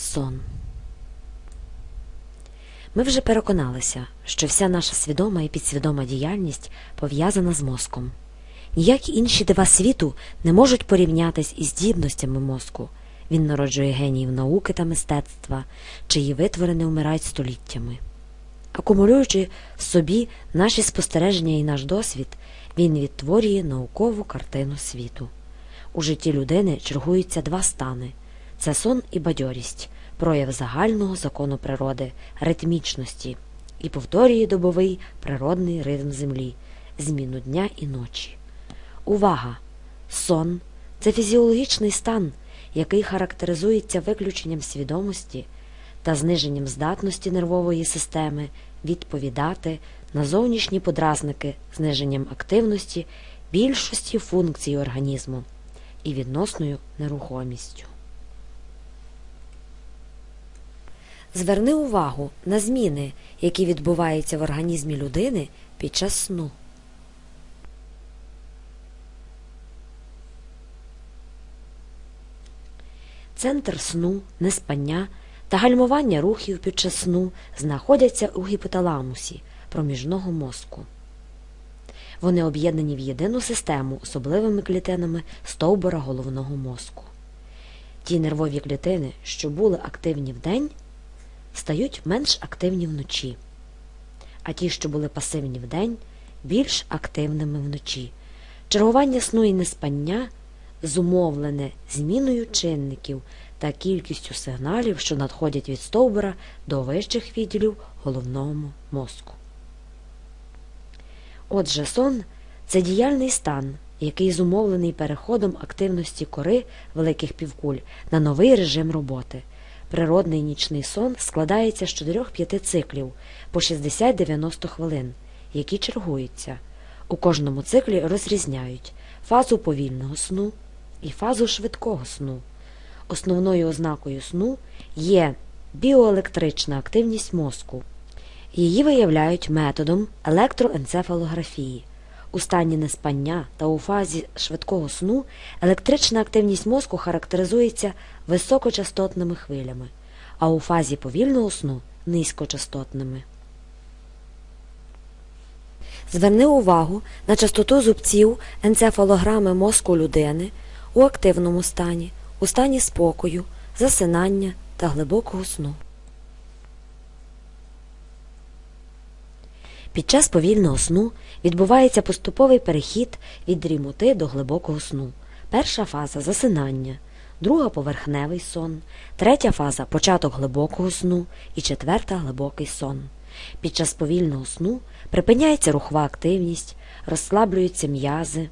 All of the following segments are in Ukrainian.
Сон. Ми вже переконалися, що вся наша свідома і підсвідома діяльність пов'язана з мозком. Ніякі інші дива світу не можуть порівнятись із здібностями мозку. Він народжує геніїв науки та мистецтва, чиї витвори не вмирають століттями. Акумулюючи в собі наші спостереження і наш досвід, він відтворює наукову картину світу. У житті людини чергуються два стани це сон і бадьорість, прояв загального закону природи, ритмічності і повторює добовий природний ритм землі, зміну дня і ночі. Увага! Сон це фізіологічний стан, який характеризується виключенням свідомості та зниженням здатності нервової системи відповідати на зовнішні подразники, зниженням активності більшості функцій організму і відносною нерухомістю. Зверни увагу на зміни, які відбуваються в організмі людини під час сну. Центр сну, неспання та гальмування рухів під час сну знаходяться у гіпоталамусі проміжного мозку. Вони об'єднані в єдину систему особливими клітинами стовбура головного мозку. Ті нервові клітини, що були активні вдень, стають менш активні вночі, а ті, що були пасивні вдень, більш активними вночі. Чергування сну і неспання зумовлене зміною чинників та кількістю сигналів, що надходять від стовбура до вищих відділів головного мозку. Отже, сон це діяльний стан, який зумовлений переходом активності кори великих півкуль на новий режим роботи. Природний нічний сон складається з 4-5 циклів по 60-90 хвилин, які чергуються. У кожному циклі розрізняють фазу повільного сну і фазу швидкого сну. Основною ознакою сну є біоелектрична активність мозку. Її виявляють методом електроенцефалографії. У стані неспання та у фазі швидкого сну електрична активність мозку характеризується високочастотними хвилями, а у фазі повільного сну низькочастотними. Зверни увагу на частоту зубців енцефалограми мозку людини у активному стані, у стані спокою, засинання та глибокого сну. Під час повільного сну відбувається поступовий перехід від дрімоти до глибокого сну. Перша фаза засинання, друга поверхневий сон, третя фаза початок глибокого сну і четверта глибокий сон. Під час повільного сну припиняється рухова активність, розслаблюються м'язи,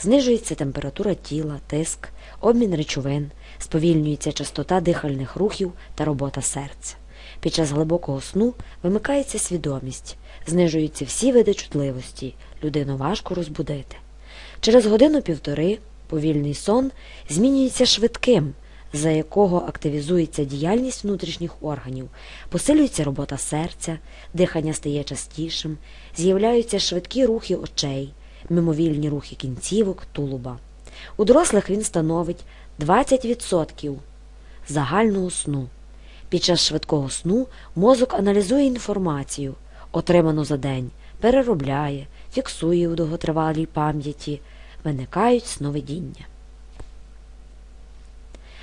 знижується температура тіла, тиск, обмін речовин, сповільнюється частота дихальних рухів та робота серця. Під час глибокого сну вимикається свідомість, знижуються всі види чутливості, людину важко розбудити. Через годину-півтори повільний сон змінюється швидким, за якого активізується діяльність внутрішніх органів, посилюється робота серця, дихання стає частішим, з'являються швидкі рухи очей, мимовільні рухи кінцівок, тулуба. У дорослих він становить 20% загального сну. Під час швидкого сну мозок аналізує інформацію, отриману за день, переробляє, фіксує у довготривалій пам'яті, виникають сновидіння.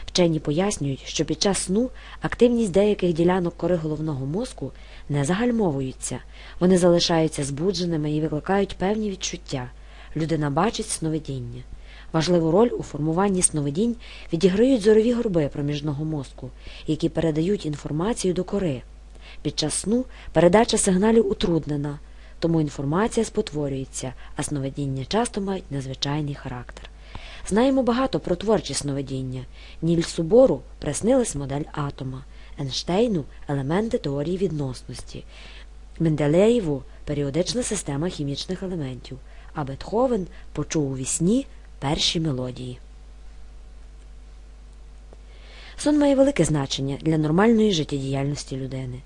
Вчені пояснюють, що під час сну активність деяких ділянок кори головного мозку не загальмовується, вони залишаються збудженими і викликають певні відчуття. Людина бачить сновидіння. Важливу роль у формуванні сновидінь відіграють зорові горби проміжного мозку, які передають інформацію до кори. Під час сну передача сигналів утруднена, тому інформація спотворюється, а сновидіння часто мають незвичайний характер. Знаємо багато про творчі сновидіння. Нільсу Бору приснилась модель атома, Ейнштейну – елементи теорії відносності, Менделеєву періодична система хімічних елементів, а Бетховен почув у вісні перші мелодії. Сон має велике значення для нормальної життєдіяльності людини.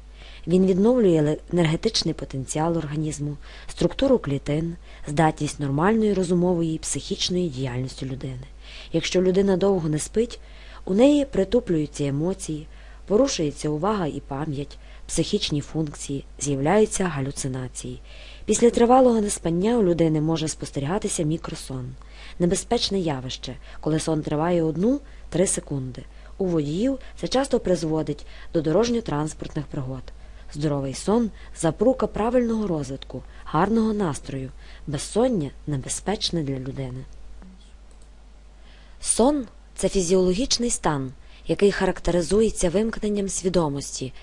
Він відновлює енергетичний потенціал організму, структуру клітин, здатність нормальної розумової і психічної діяльності людини. Якщо людина довго не спить, у неї притуплюються емоції, порушується увага і пам'ять, психічні функції, з'являються галюцинації. Після тривалого неспання у людини може спостерігатися мікросон, небезпечне явище, коли сон триває одну-три секунди. У водіїв це часто призводить до дорожньо-транспортних пригод. Здоровий сон запорука правильного розвитку, гарного настрою, безсоння небезпечне для людини. Сон це фізіологічний стан, який характеризується вимкненням свідомості,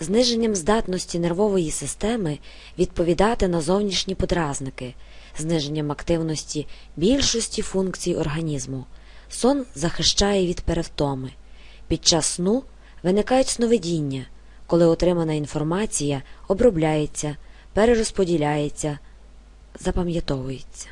зниженням здатності нервової системи відповідати на зовнішні подразники, зниженням активності більшості функцій організму. Сон захищає від перевтоми. Під час сну виникають сновидіння, коли отримана інформація обробляється, перерозподіляється, запам'ятовується.